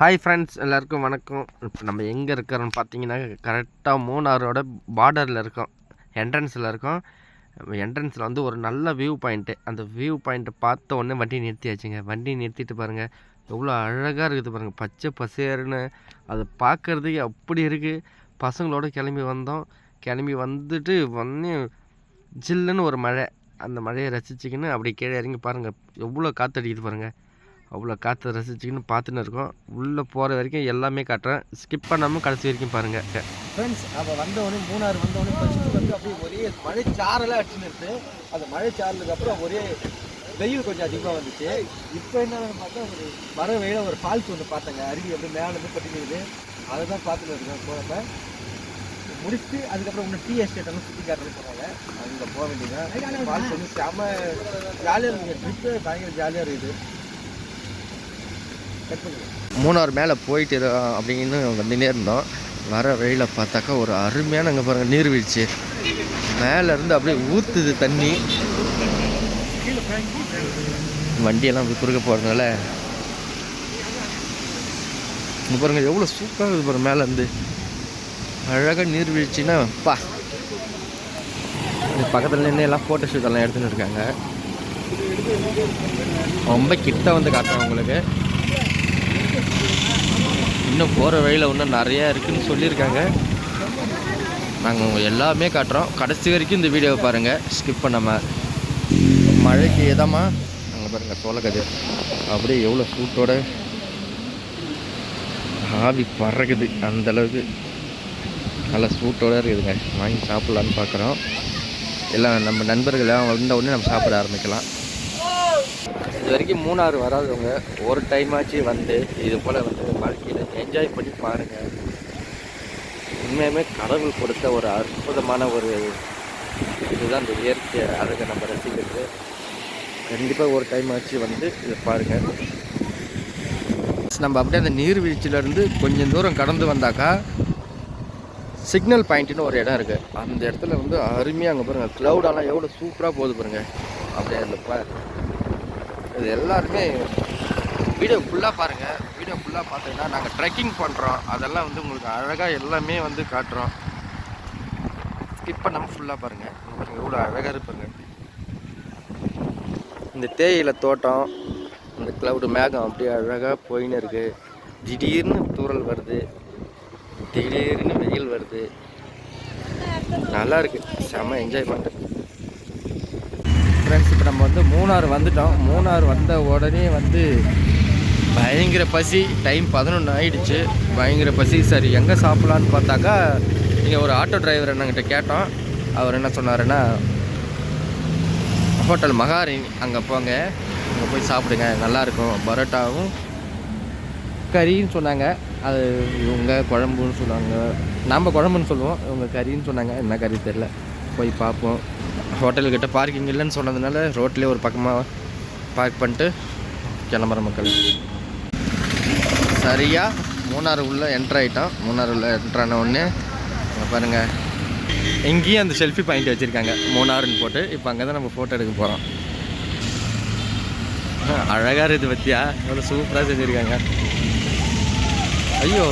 Hi friends எல்லாருக்கும் வணக்கம். இப்போ நம்ம எங்கே இருக்கிறோன்னு பார்த்தீங்கன்னா கரெக்டாக மூணாரோட பார்டரில் இருக்கோம். என்ட்ரன்ஸில் இருக்கோம். என்ட்ரன்ஸில் வந்து ஒரு நல்ல வியூ பாயிண்ட்டு அந்த வியூ பாயிண்ட்டை பார்த்த உடனே வண்டி நிறுத்தியாச்சுங்க. வண்டி நிறுத்திட்டு பாருங்கள் எவ்வளோ அழகாக இருக்குது பாருங்கள் பச்சை பசேர்னு அதை பார்க்குறதுக்கு அப்படி இருக்குது பசங்களோட கிளம்பி வந்தோம். கிளம்பி வந்துட்டு வந்து ஜில்லுன்னு ஒரு மழை. அந்த மழையை ரசிச்சுக்கின்னு அப்படி கீழே இறங்கி பாருங்கள் எவ்வளோ காற்றடிக்குது பாருங்கள் அவ்வளோ காற்று ரசிச்சுக்கின்னு பார்த்துன்னு இருக்கோம். உள்ளே போகிற வரைக்கும் எல்லாமே காட்டுறேன். ஸ்கிப் பண்ணாமல் கடைசி வரைக்கும் பாருங்கள் ஃப்ரெண்ட்ஸ் அப்போ வந்தவொடனே மூணாறு வந்தவொடனே ஃபஸ்ட்டு வந்து அப்படியே ஒரே மழை சாரெல்லாம் அடிச்சுன்னு இருக்கு அந்த மழை சாரலுக்கு அப்புறம் ஒரே வெயில் கொஞ்சம் அதிகமாக வந்துச்சு. இப்போ என்னன்னு பார்த்தா ஒரு வர வெயில ஒரு ஃபால்ஸ் ஒன்று பார்த்தேங்க. அருவி அப்படியே மேலே இருந்து கொட்டிக்கிது. அதை தான் பார்த்துட்டு இருக்கேன். போகிறப்ப முடிச்சுட்டு அதுக்கப்புறம் இன்னும் டீ எஸ்டேட் எல்லாம் சுற்றி காட்டுறது போகிறாங்க அங்கே போக வேண்டியது ஃபால்ஸ் வந்து செம்ம ஜாலியாக இருக்குங்க. ட்ரிப்பு பயங்கர ஜாலியாக இருக்குது. மூணார் மேலே போயிட்டு அப்படின்னு வந்துனே இருந்தோம். வர வழியில் பார்த்தாக்கா ஒரு அருமையான அங்கே பாருங்கள் நீர்வீழ்ச்சி. மேலேருந்து அப்படியே ஊற்றுது தண்ணி. வண்டியெல்லாம் அப்படி குறுக்க போகிறதுனால இங்கே பாருங்கள் எவ்வளோ சூப்பராக இருக்குது பாருங்க மேலேருந்து அழகாக நீர்வீழ்ச்சின்னா பா. பக்கத்தில் நின்று எல்லாம் ஃபோட்டோ ஷூட் எல்லாம் எடுத்துன்னு இருக்காங்க. ரொம்ப கிட்ட வந்து காட்டுறேன் உங்களுக்கு. இன்னும் போகிற வழியில் இன்னும் நிறையா இருக்குதுன்னு சொல்லியிருக்காங்க. நாங்கள் எல்லாமே காட்டுறோம். கடைசி வரைக்கும் இந்த வீடியோவை பாருங்கள் ஸ்கிப் பண்ணாமல் மழைக்கு எதமா அங்கே பாருங்கள் சோளக்கதிர். அப்படியே எவ்வளோ சூட்டோட ஆவி பறக்குது. அந்த அளவுக்கு நல்லா சூட்டோட இருக்குதுங்க. வாங்கி சாப்பிட்லான்னு பார்க்குறோம் எல்லாம் நம்ம நண்பர்கள் வந்த உடனே நம்ம சாப்பிட ஆரம்பிக்கலாம். இது வரைக்கும் மூணாறு வராதவங்க ஒரு டைம் வந்து இது போல் வந்து வாழ்க்கையில் என்ஜாய் பண்ணி பாருங்கள் உண்மையுமே கடவுள் கொடுத்த ஒரு அற்புதமான ஒரு இதுதான் இந்த இயற்கை அழகை நம்ம ரசிக்கிறது. கண்டிப்பாக ஒரு டைம் ஆச்சு வந்து இதை பாருங்கள் நம்ம அப்படியே அந்த நீர்வீழ்ச்சியிலேருந்து கொஞ்சம் தூரம் கடந்து வந்தாக்கா சிக்னல் பாயிண்ட்னு ஒரு இடம் இருக்குது அந்த இடத்துல வந்து அருமையாக அங்கே பாருங்கள் க்ளவுடெல்லாம் எவ்வளோ சூப்பராக போகுது பாருங்கள் அப்படியே அந்த பாருங்கள் இது எல்லாருமே வீடியோ ஃபுல்லாக பாருங்கள் வீடியோ ஃபுல்லாக பார்த்தீங்கன்னா நாங்கள் ட்ரெக்கிங் பண்ணுறோம் அதெல்லாம் வந்து உங்களுக்கு அழகாக எல்லாமே வந்து காட்டுறோம். ஸ்கிப் பண்ணாமல் ஃபுல்லாக பாருங்கள் உங்களுக்கு எவ்வளோ அழகாக இருப்பாங்க இந்த தேயிலை தோட்டம் இந்த க்ளவுடு மேகம் அப்படியே அழகாக போயின்னு இருக்குது திடீர்னு தூறல் வருது. திடீர்னு வெயில் வருது. நல்லா இருக்கு. செம்ம என்ஜாய்மெண்ட் ஃப்ரெண்ட்ஸ் இப்போ நம்ம வந்து மூணார் வந்துட்டோம். மூணார் வந்த உடனே வந்து பயங்கர பசி. டைம் பதினொன்று ஆயிடுச்சு. பயங்கர பசி. சரி எங்கே சாப்பிட்லான்னு பார்த்தாக்கா இங்கே ஒரு ஆட்டோ டிரைவர் என்னங்கிட்ட கேட்டோம். அவர் என்ன சொன்னாருன்னா ஹோட்டல் மகாரி அங்கே போங்க. அங்கே போய் சாப்பிடுங்க. நல்லாயிருக்கும் பரோட்டாவும் கறின்னு சொன்னாங்க. அது இவங்க குழம்புன்னு சொன்னாங்க. நாம் குழம்புன்னு சொல்லுவோம். இவங்க கறின்னு சொன்னாங்க. என்ன கறி தெரில போய் பார்ப்போம். ஹோட்டல்கிட்ட பார்க்கிங் இல்லைன்னு சொன்னதுனால ரோட்லேயே ஒரு பக்கமாக பார்க் பண்ணிட்டு கிளம்புற மக்கள். சரியாக மூணாறு உள்ளே என்ட்ரு ஆகிட்டோம் மூணாறு உள்ளே என்ட்ரு ஆன உடனே பாருங்கள் எங்கேயும் அந்த செல்ஃபி பாயிண்ட் வச்சுருக்காங்க. மூணாறுன்னு போட்டு இப்போ அங்கே தான் நம்ம ஃபோட்டோ எடுக்க போகிறோம் அழகாக இருக்குது பற்றியா எவ்வளோ சூப்பராக செஞ்சுருக்காங்க. ஐயோ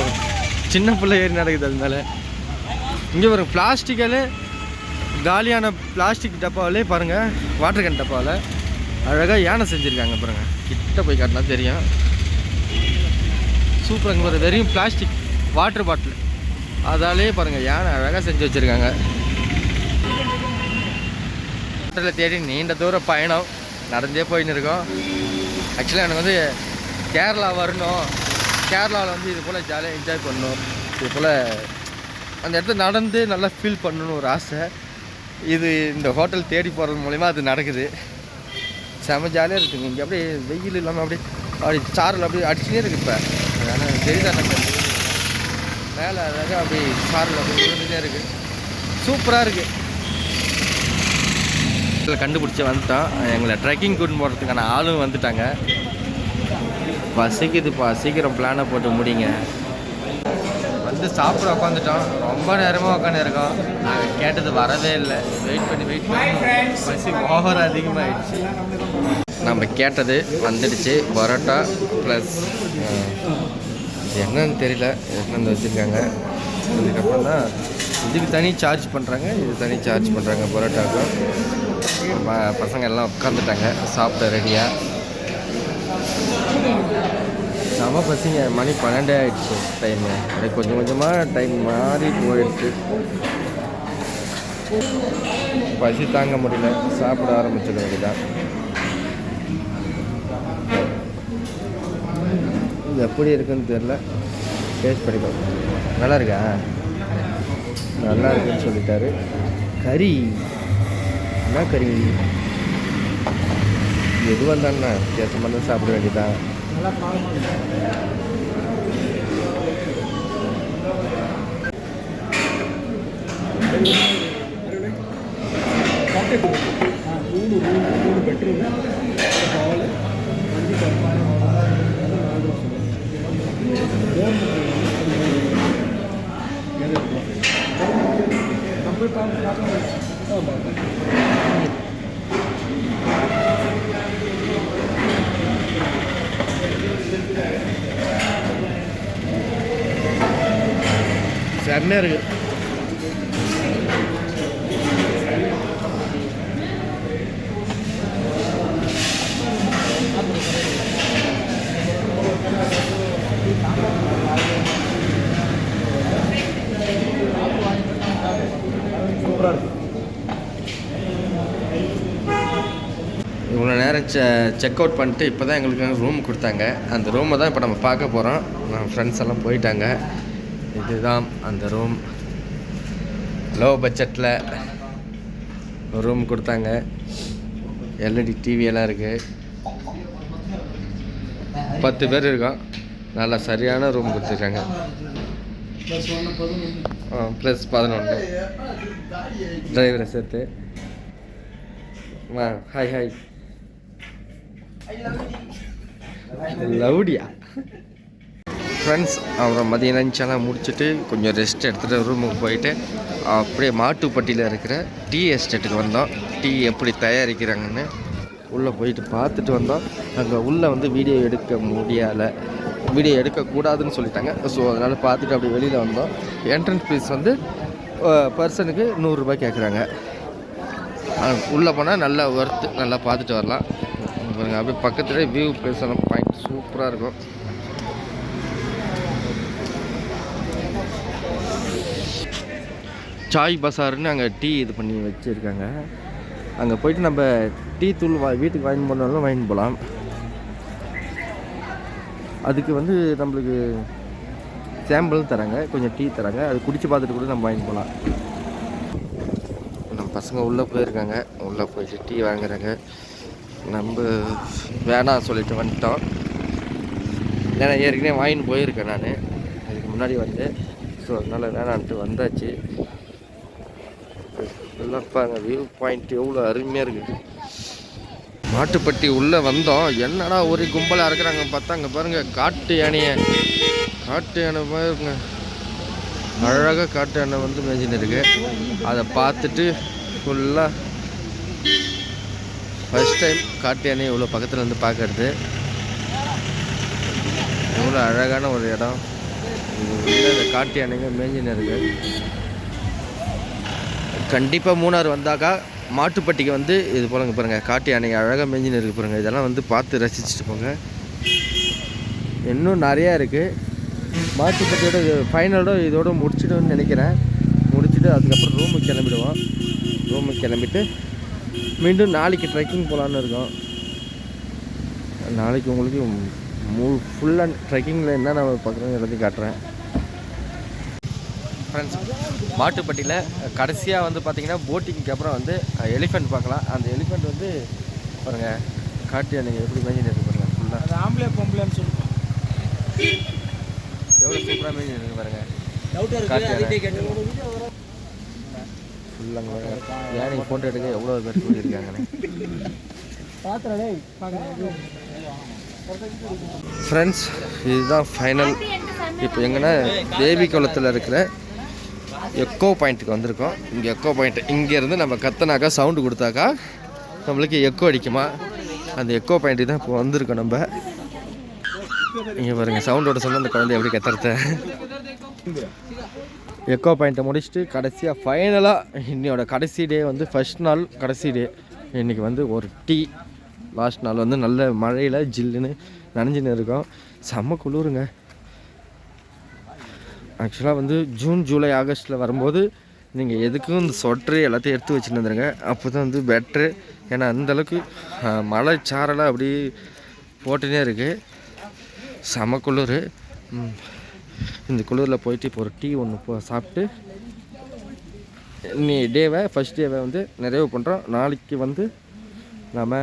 சின்ன பிள்ளை ஏறி நடக்குது அது மேலே இங்கே ஒரு பிளாஸ்டிக்காலே காலியான பிளாஸ்டிக் டப்பாவிலே பாருங்கள் வாட்டர் கேன் டப்பாவில். அழகாக யானை செஞ்சுருக்காங்க பாருங்கள் கிட்ட போய் காட்டினா தெரியும். சூப்பராங்க பாருங்க வெறும் பிளாஸ்டிக் வாட்டர் பாட்டில் அதாலே பாருங்கள் யானை அழகாக செஞ்சு வச்சுருக்காங்க. வாட்டரில் தேடி நீண்ட தூர பயணம் நடந்தே போயின்னு இருக்கோம். ஆக்சுவலாக எனக்கு வந்து கேரளா வரணும். கேரளாவில் வந்து இது போல் ஜாலியாக என்ஜாய் பண்ணணும். இது போல் அந்த இடத்துல நடந்து நல்லா ஃபீல் பண்ணணும்னு ஒரு ஆசை. இது இந்த ஹோட்டல் தேடி போகிறது மூலிமா அது நடக்குது. செம ஜாலியாக இருக்குங்க. இங்கே அப்படியே வெயில் இல்லாமல் அப்படியே அப்படி சாரல் அப்படியே அடிச்சுனே இருக்கு இப்போ. அதனால் தெரியுதா மேலே அழகாக அப்படி சாரல் அப்படி விழுந்துட்டே இருக்குது சூப்பராக இருக்குது இதில் கண்டுபிடிச்சி வந்துட்டோம். எங்களை ட்ரெக்கிங் கூட்டு போகிறதுக்கான ஆளும் வந்துட்டாங்க. பசிக்குதுப்பா சீக்கிரம் பிளானை போட்டு முடிங்க. வந்து சாப்பிட உட்காந்துட்டோம் ரொம்ப நேரமாக உட்காந்து இருக்கோம் கேட்டது வரவே இல்லை. வெயிட் பண்ணி வெயிட் பண்ணி. பசி ஓவர் அதிகமாகிடுச்சு நம்ம கேட்டது வந்துடுச்சு. பரோட்டா ப்ளஸ் என்னன்னு தெரியல. என்னென்னு வச்சுருக்காங்க. அதுக்கப்புறம் தான் இதுக்கு தனி சார்ஜ் பண்ணுறாங்க இது தனி சார்ஜ் பண்ணுறாங்க பரோட்டாவுக்கும் ம- பசங்க எல்லாம் உட்காந்துட்டாங்க சாப்பிட ரெடியாக செம பசிங்க. மணி பன்னெண்டே ஆயிடுச்சு. டைமு அப்படியே கொஞ்சம் கொஞ்சமாக டைம் மாறி போயிடுச்சு. பசி தாங்க முடியல. சாப்பிட ஆரம்பிச்சிட வேண்டியதான் இது எப்படி இருக்குன்னு தெரில டேஸ்ட் பண்ணி பார்ப்போம் நல்லா இருக்கா? நல்லா இருக்குன்னு சொல்லிட்டாரு. கறி. என்ன கறி? எது வந்தாண்ணா வித்தியாசமாக தான் சாப்பிட வேண்டியதான் நல்லா காரமாக மூணு ரூம் மூணு பெட்ரூம் ஹாலு அஞ்சு கற்பாடு செம்மையாக இருக்கு சூப்பராக இவ்வளோ நேரம் செ செக் அவுட் பண்ணிட்டு இப்போ தான் எங்களுக்கு ரூம் கொடுத்தாங்க. அந்த ரூமை தான் இப்போ நம்ம பார்க்க போகிறோம் நம்ம ஃப்ரெண்ட்ஸ் எல்லாம் போயிட்டாங்க. இதுதான் அந்த ரூம் லோ பட்ஜெட்டில் ஒரு ரூம் கொடுத்தாங்க எல்இடி டிவியெல்லாம் இருக்குது பத்து பேர் இருக்கோம். நல்லா சரியான ரூம் கொடுத்துருக்காங்க. ப்ளஸ் பதினொன்று. டிரைவரை சேர்த்து. வா ஹாய் ஹாய் லவுடியா ஃப்ரெண்ட்ஸ் அப்புறம் மதியம் லஞ்செல்லாம் முடிச்சுட்டு கொஞ்சம் ரெஸ்ட் எடுத்துகிட்டு ரூமுக்கு போயிட்டு அப்படியே மாட்டுப்பட்டியில் இருக்கிற டீ எஸ்டேட்டுக்கு வந்தோம். டீ எப்படி தயாரிக்கிறாங்கன்னு உள்ளே போயிட்டு பார்த்துட்டு வந்தோம். அங்கே உள்ளே வந்து வீடியோ எடுக்க முடியலை. வீடியோ எடுக்கக்கூடாதுன்னு சொல்லிட்டாங்க. ஸோ அதனால் பார்த்துட்டு அப்படி வெளியில் வந்தோம். என்ட்ரன்ஸ் ஃபீஸ் வந்து பர்சனுக்கு நூறுரூபா கேட்குறாங்க உள்ளே போனால் நல்லா ஒர்த்து நல்லா பார்த்துட்டு வரலாம். பாருங்கள் அப்படியே பக்கத்துலேயே வியூ பிளேஸ் எல்லாம் பாயிண்ட் சூப்பராக இருக்கும். சாய் பசார்னு அங்கே டீ இது பண்ணி வச்சுருக்காங்க. அங்கே போயிட்டு நம்ம டீ தூள் வா வீட்டுக்கு வாங்கி போனாலும் வாங்கிட்டு போகலாம் அதுக்கு வந்து நம்மளுக்கு சாம்பிள் தராங்க கொஞ்சம் டீ தராங்க. அது குடித்து பார்த்துட்டு கூட நம்ம வாங்கி போகலாம். நம்ம பசங்க உள்ளே போயிருக்காங்க. உள்ளே போயிட்டு டீ வாங்குறாங்க. நம்ம வேணாம் சொல்லிட்டு வந்துட்டோம். ஏன்னா ஏற்கனவே வாங்கிட்டு போயிருக்கேன் நான். அதுக்கு முன்னாடி வந்து ஸோ அதனால் வேணான்ட்டு வந்தாச்சு. நல்லா பாருங்கள் வியூ பாயிண்ட் எவ்வளோ அருமையாக இருக்குது மாட்டுப்பட்டி உள்ளே வந்தோம். என்னடா ஒரு கும்பலாக இருக்கிறாங்க பார்த்தா அங்கே பாருங்கள் காட்டு யானையை. காட்டு யானை பாருங்க அழகாக காட்டு யானை வந்து மேய்ஞ்சின்னு இருக்கு. அதை பார்த்துட்டு ஃபுல்லாக ஃபஸ்ட் டைம் காட்டு யானையை இவ்வளோ பக்கத்தில் இருந்து பார்க்கறது. இவ்வளோ அழகான ஒரு இடம். இந்த காட்டு யானைங்க மேய்ஞ்சின்னு இருக்கு. கண்டிப்பாக மூணார் வந்தாக்கா மாட்டுப்பட்டிக்கு வந்து இது போலங்க பாருங்கள் காட்டு யானை அழகாக மேஞ்சின்னு இருக்குது பாருங்கள் இதெல்லாம் வந்து பார்த்து ரசிச்சுட்டு போங்க. இன்னும் நிறையா இருக்குது மாட்டுப்பட்டியோட ஃபைனலோட இதோட முடிச்சிடும்னு நினைக்கிறேன். முடிச்சுட்டு அதுக்கப்புறம் ரூமுக்கு கிளம்பிடுவோம். ரூமுக்கு கிளம்பிட்டு மீண்டும் நாளைக்கு ட்ரெக்கிங் போகலான்னு இருக்கோம். நாளைக்கு உங்களுக்கு மூ ஃபுல்லாக ட்ரெக்கிங்கில் என்ன நம்ம பார்க்குறோம் எல்லாத்தையும் காட்டுறேன். ஃப்ரெண்ட்ஸ் மாட்டுப்பட்டியில் கடைசியாக வந்து பார்த்தீங்கன்னா போட்டிங்க்கு அப்புறம் வந்து எலிஃபெண்ட் பார்க்கலாம். அந்த எலிஃபெண்ட் வந்து பாருங்க காட்டு யானைங்க எப்படி மேய்ஞ்சின்னு இருக்கு பாருங்க ஃபுல்லாக அது ஆம்பளை பொம்பளைன்னு சொல்லுவோம் எவ்வளோ சூப்பராக மேய்ஞ்சின்னு இருக்கு பாருங்க. டவுட்டாக காட்டு யானை. இருக்குது கேட்டு ஃபுல்லாங்க யானை ஃபோட்டோ எடுக்க எவ்வளோ பேர் கூடியிருக்காங்கண்ணே பாத்திரடே ஃப்ரெண்ட்ஸ் இதுதான் ஃபைனல் இப்போ எங்கன்னா தேவி குளத்தில் இருக்கிற எக்கோ பாயிண்ட்டுக்கு வந்திருக்கோம். இங்கே எக்கோ பாயிண்ட் இங்கேருந்து நம்ம கத்துனாக்கா சவுண்டு கொடுத்தாக்கா நம்மளுக்கு எக்கோ அடிக்குமா? அந்த எக்கோ பாயிண்ட்டுக்கு தான் இப்போ வந்திருக்கோம் நம்ம. இங்கே பாருங்கள் சவுண்டோட சொல்ல அந்த குழந்தை எப்படி கத்துறத? எக்கோ பாயிண்ட்டை முடிச்சுட்டு கடைசியாக ஃபைனலாக இன்னையோட கடைசி டே வந்து ஃபர்ஸ்ட் நாள் கடைசி டே இன்றைக்கி வந்து ஒரு டீ லாஸ்ட் நாள் வந்து நல்ல மழையில் ஜில்லுன்னு நனைஞ்சின்னு இருக்கோம். செம்ம குளிருங்க. ஆக்சுவலாக வந்து ஜூன் ஜூலை ஆகஸ்ட்டில் வரும்போது நீங்கள் எதுக்கும் இந்த சொட்ரு எல்லாத்தையும் எடுத்து வச்சுட்டு வந்துடுங்க அப்போ தான் வந்து பெட்ரு ஏன்னா அந்தளவுக்கு மழை சாரெல்லாம் அப்படி போட்டுனே இருக்குது செம குளிர். இந்த குளிரில் போயிட்டு இப்போ ஒரு டீ ஒன்று போ சாப்பிட்டு நீ டேவை ஃபஸ்ட் டேவை வந்து நிறைவு பண்ணுறோம் நாளைக்கு வந்து நாம்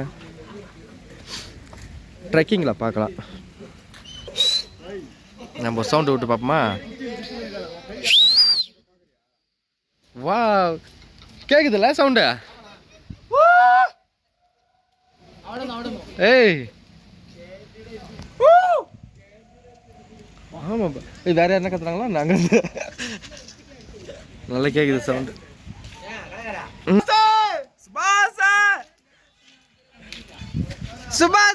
ட்ரெக்கிங்கில் பார்க்கலாம். நம்ம சவுண்டு விட்டு பார்ப்போமா? வா கேக்குதுல்ல சவுண்டு? ஏய். ஆமாப்பா ஏய் வேற யாருன்னா கத்துறாங்களா நாங்கள் நல்லா கேட்குது சவுண்டு. சுபாஷ்!